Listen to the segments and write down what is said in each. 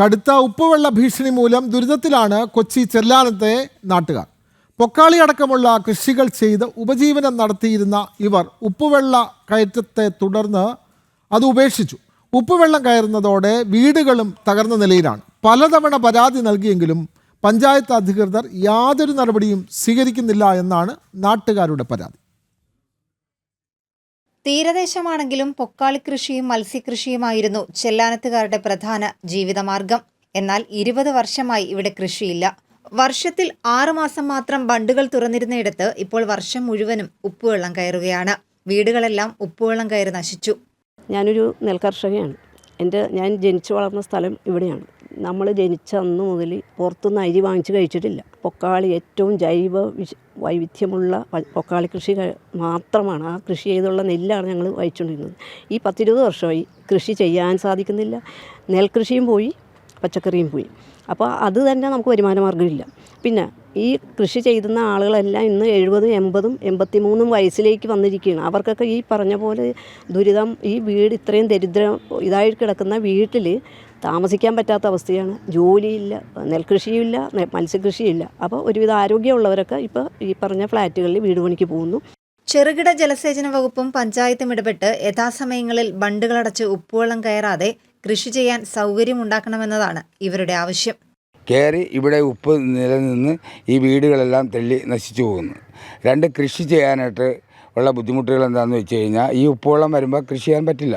കടുത്ത ഉപ്പുവെള്ള ഭീഷണി മൂലം ദുരിതത്തിലാണ് കൊച്ചി ചെല്ലാനത്തെ നാട്ടുകാർ. പൊക്കാളി അടക്കമുള്ള കൃഷികൾ ചെയ്ത് ഉപജീവനം നടത്തിയിരുന്ന ഇവർ ഉപ്പുവെള്ള കയറ്റത്തെ തുടർന്ന് അത് ഉപേക്ഷിച്ചു. ഉപ്പുവെള്ളം കയറുന്നതോടെ വീടുകളും തകർന്ന നിലയിലാണ്. പലതവണ പരാതി നൽകിയെങ്കിലും പഞ്ചായത്ത് അധികൃതർ യാതൊരു നടപടിയും സ്വീകരിക്കുന്നില്ല എന്നാണ് നാട്ടുകാരുടെ പരാതി. തീരദേശമാണെങ്കിലും പൊക്കാളി കൃഷിയും മത്സ്യകൃഷിയുമായിരുന്നു ചെല്ലാനത്തുകാരുടെ പ്രധാന ജീവിതമാർഗം. എന്നാൽ ഇരുപത് വർഷമായി ഇവിടെ കൃഷിയില്ല. വർഷത്തിൽ ആറുമാസം മാത്രം ബണ്ടുകൾ തുറന്നിരുന്നയിടത്ത് ഇപ്പോൾ വർഷം മുഴുവനും ഉപ്പുവെള്ളം കയറുകയാണ്. വീടുകളെല്ലാം ഉപ്പുവെള്ളം കയറി നശിച്ചു. ഞാനൊരു നെൽകർഷകയാണ്. എന്റെ ഞാൻ ജനിച്ചു വളർന്ന സ്ഥലം ഇവിടെയാണ്. നമ്മൾ ജനിച്ച അന്ന് മുതൽ പുറത്തുനിന്ന് അരി വാങ്ങിച്ച് കഴിച്ചിട്ടില്ല. പൊക്കാളി ഏറ്റവും ജൈവ വിശ വൈവിധ്യമുള്ള പൊക്കാളി കൃഷി മാത്രമാണ്. ആ കൃഷി ചെയ്തുള്ള നെല്ലാണ് ഞങ്ങൾ വഹിച്ചുകൊണ്ടിരുന്നത്. ഈ പത്തിരുപത് വർഷമായി കൃഷി ചെയ്യാൻ സാധിക്കുന്നില്ല. നെൽകൃഷിയും പോയി പച്ചക്കറിയും പോയി. അപ്പോൾ അത് തന്നെ നമുക്ക് വരുമാന മാർഗമില്ല പിന്നെ ഈ കൃഷി ചെയ്യുന്ന ആളുകളെല്ലാം ഇന്ന് എഴുപതും എൺപതും എൺപത്തി മൂന്നും വയസ്സിലേക്ക് വന്നിരിക്കുകയാണ്. അവർക്കൊക്കെ ഈ പറഞ്ഞ പോലെ ദുരിതം ഈ വീട് ഇത്രയും ദരിദ്രം ഇതായി കിടക്കുന്ന വീട്ടിൽ താമസിക്കാൻ പറ്റാത്ത അവസ്ഥയാണ്. ജോലിയില്ല നെൽകൃഷിയുമില്ല മത്സ്യകൃഷിയില്ല. അപ്പോൾ ഒരുവിധ ആരോഗ്യമുള്ളവരൊക്കെ ഇപ്പോൾ ഈ പറഞ്ഞ ഫ്ലാറ്റുകളിൽ വീട് പണിക്ക് പോകുന്നു. ചെറുകിട ജലസേചന വകുപ്പും പഞ്ചായത്തും ഇടപെട്ട് യഥാസമയങ്ങളിൽ ബണ്ടുകളടച്ച് ഉപ്പുവെള്ളം കയറാതെ കൃഷി ചെയ്യാൻ സൗകര്യമുണ്ടാക്കണമെന്നതാണ് ഇവരുടെ ആവശ്യം. കയറി ഇവിടെ ഉപ്പ് നിലനിന്ന് ഈ വീടുകളെല്ലാം തെള്ളി നശിച്ചു പോകുന്നു. രണ്ട് കൃഷി ചെയ്യാനായിട്ട് ഉള്ള ബുദ്ധിമുട്ടുകൾ എന്താണെന്ന് വെച്ച് കഴിഞ്ഞാൽ ഈ ഉപ്പുവെള്ളം വരുമ്പോൾ കൃഷി ചെയ്യാൻ പറ്റില്ല.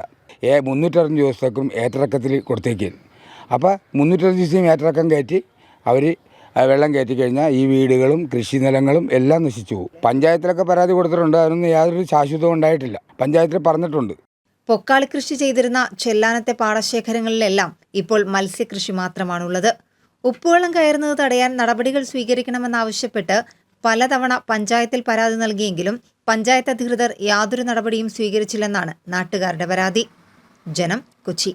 മുന്നൂറ്ററുപത് ദിവസത്തേക്കും ഏറ്റിറക്കത്തിൽ കൊടുത്തേക്കും. അപ്പോൾ മുന്നൂറ്ററുപത് ദിവസം ഏറ്റിറക്കം കയറ്റി അവർ വെള്ളം കയറ്റി കഴിഞ്ഞാൽ ഈ വീടുകളും കൃഷി നിലങ്ങളും എല്ലാം നശിച്ചു പോകും. പഞ്ചായത്തിലൊക്കെ പരാതി കൊടുത്തിട്ടുണ്ട് അതിനൊന്നും യാതൊരു ശാശ്വതവും ഉണ്ടായിട്ടില്ല. പഞ്ചായത്തിൽ പറഞ്ഞിട്ടുണ്ട്. പൊക്കാളി കൃഷി ചെയ്തിരുന്ന ചെല്ലാനത്തെ പാടശേഖരങ്ങളിലെല്ലാം ഇപ്പോൾ മത്സ്യകൃഷി മാത്രമാണുള്ളത്. ഉപ്പുവെള്ളം കയറുന്നത് തടയാൻ നടപടികൾ സ്വീകരിക്കണമെന്നാവശ്യപ്പെട്ട് പലതവണ പഞ്ചായത്തിൽ പരാതി നൽകിയെങ്കിലും പഞ്ചായത്ത് അധികൃതർ യാതൊരു നടപടിയും സ്വീകരിച്ചില്ലെന്നാണ് നാട്ടുകാരുടെ പരാതി. ജനം കൊച്ചി